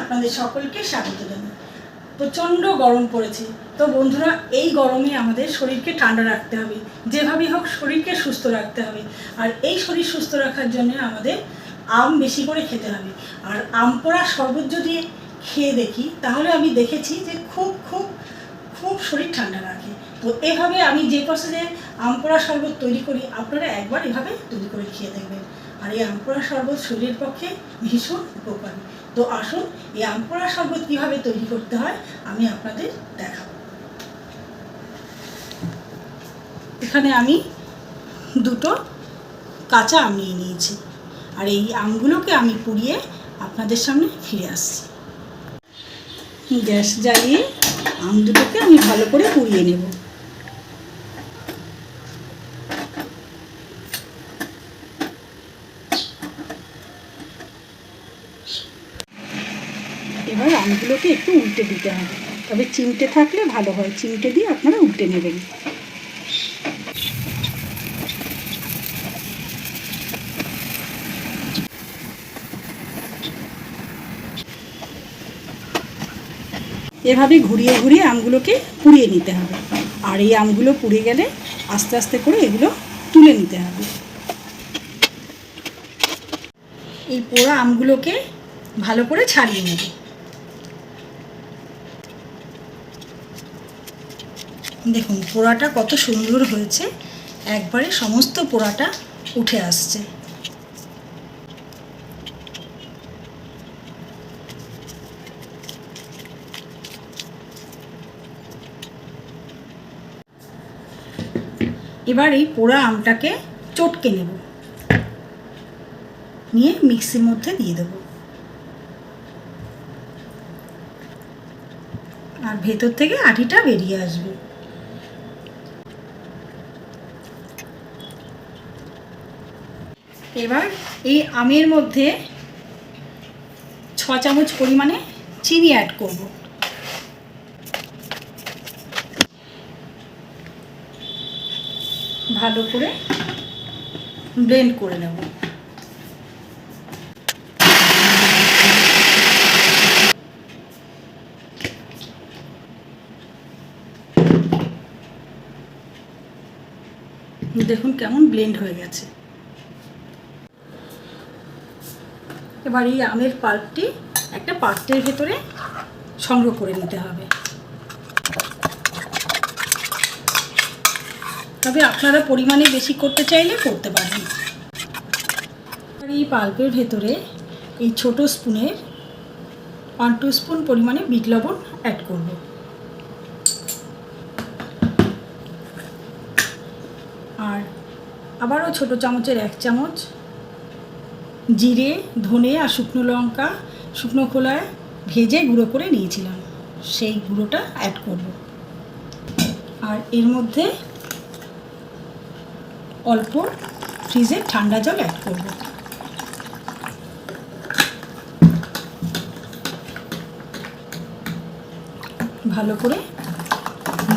আপনাদের সকলকে স্বাগত জানাই। প্রচণ্ড গরম পড়েছে, তো বন্ধুরা এই গরমে আমাদের শরীরকে ঠান্ডা রাখতে হবে। যেভাবেই হোক শরীরকে সুস্থ রাখতে হবে। আর এই শরীর সুস্থ রাখার জন্য আমাদের আম বেশি করে খেতে হবে। আর আম পোড়া শরবত যদি খেয়ে দেখি, তাহলে আমি দেখেছি যে খুব খুব খুব শরীর ঠান্ডা রাখে। তো এভাবে আমি যে প্রসেসে আম পোড়া শরবত তৈরি করি, আপনারা একবার এভাবে তৈরি করে খেয়ে দেখবেন। আর এই আমপোড়া শরবত শরীরের পক্ষে ভীষণ উপকারী। তো আসুন এই আমপোড়া শরবত কীভাবে তৈরি করতে হয় আমি আপনাদের দেখাবো। এখানে আমি দুটো কাঁচা আম নিয়ে নিয়েছি। আর এই আমগুলোকে আমি পুড়িয়ে আপনাদের সামনে ফিরে আসছি। গ্যাস জ্বালিয়ে আম দুটোকে আমি ভালো করে পুড়িয়ে নেব এবার আমগুলোকে একটু উল্টে দিতে হবে। তবে চিমটে থাকলে ভালো হয়। চিমটে দিয়ে আপনারা উল্টে নেবেন। এভাবে ঘুরিয়ে ঘুরিয়ে আমগুলোকে পুড়িয়ে নিতে হবে। আর এই আমগুলো পুড়ে গেলে আস্তে আস্তে করে এগুলো তুলে নিতে হবে। এই পোড়া আমগুলোকে ভালো করে ছাড়িয়ে নেব দেখুন, পোড়াটা কত সুন্দর হয়েছে। একবারে সমস্ত পোড়াটা উঠে আসছে। এবার এই পোড়া আমটাকে চটকে নেব। নিয়ে মিক্সির মধ্যে দিয়ে দেব। আর ভেতর থেকে আটিটা বেরিয়ে আসবে। এবার এই আমের মধ্যে ছ চামচ পরিমাণে চিনি অ্যাড করব। ভালো করে ব্লেন্ড করে নেব। দেখুন কেমন ব্লেন্ড হয়ে গেছে। এবার এই আমের পাল্পটি একটা পাত্রের ভেতরে সংগ্রহ করে নিতে হবে। তবে আপনারা পরিমাণে বেশি করতে চাইলে করতে পারেন আর এই পাল্পের ভেতরে এই ছোট স্পুনের ওয়ান টু স্পুন পরিমাণে বিট লবণ অ্যাড করব। আর আবারও ছোট চামচের এক চামচ জিরে, ধনে আর শুকনো লঙ্কা, শুকনো খোলায় ভেজে গুঁড়ো করে নিয়েছিলাম। সেই গুঁড়োটা অ্যাড করব। আর এর মধ্যে অল্প ফ্রিজে ঠান্ডা জল অ্যাড করব। ভালো করে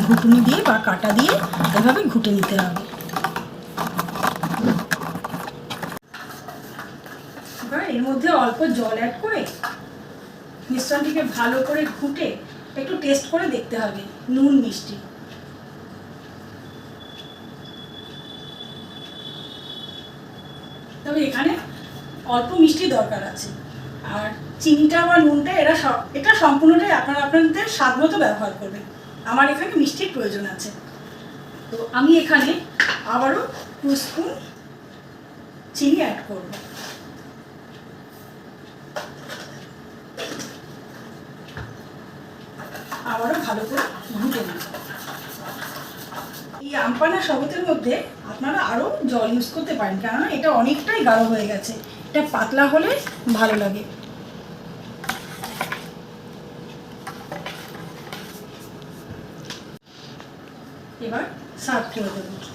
ঘুটুনি দিয়ে বা কাটা দিয়ে এভাবে ঘুটে নিতে হবে। এবার এর মধ্যে অল্প জল অ্যাড করে মিশ্রণটিকে ভালো করে ঘুটে একটু টেস্ট করে দেখতে হবে, নুন মিষ্টি। তবে এখানে অল্প মিষ্টি দরকার আছে, আর চিনিটা বা নুনটা এরা এটা সম্পূর্ণটাই আপনারা আপনাদের স্বাদ মতো ব্যবহার করবেন। আমার এখানে মিষ্টির প্রয়োজন আছে। তো আমি এখানে আবারও টু স্পুন চিনি অ্যাড করব। আবারও ভালো করে ঘুটে নিন। এই আমপানা শরবতের মধ্যে আপনারা আরও জল ইউজ করতে পারেন, কেননা এটা অনেকটাই গাঢ় হয়ে গেছে। এটা পাতলা হলে ভালো লাগে। এবার সার্ভ করে দেবো।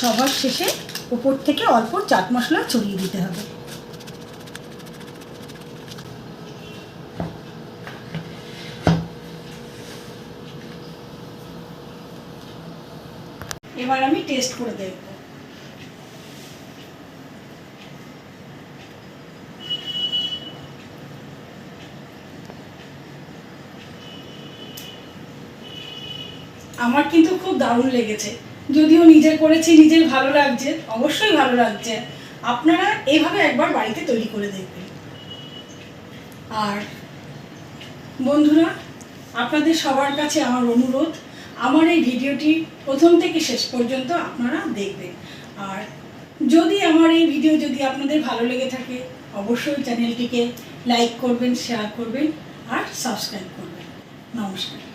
সবার শেষে উপর থেকে অল্প চাট মশলা ছড়িয়ে দিতে হবে। এবার আমি টেস্ট করে দেখব। আমার কিন্তু খুব দারুণ লেগেছে। যদিও নিজে করেছি, নিজের ভালো লাগছে, অবশ্যই ভালো লাগছে। আপনারা এইভাবে একবার বাড়িতে তৈরি করে দেখবেন। আর বন্ধুরা, আপনাদের সবার কাছে আমার অনুরোধ, আমার এই ভিডিওটি প্রথম থেকে শেষ পর্যন্ত আপনারা দেখবেন। আর যদি আমার এই ভিডিও যদি আপনাদের ভালো লেগে থাকে, অবশ্যই চ্যানেলটিকে লাইক করবেন, শেয়ার করবেন, আর সাবস্ক্রাইব করবেন। নমস্কার।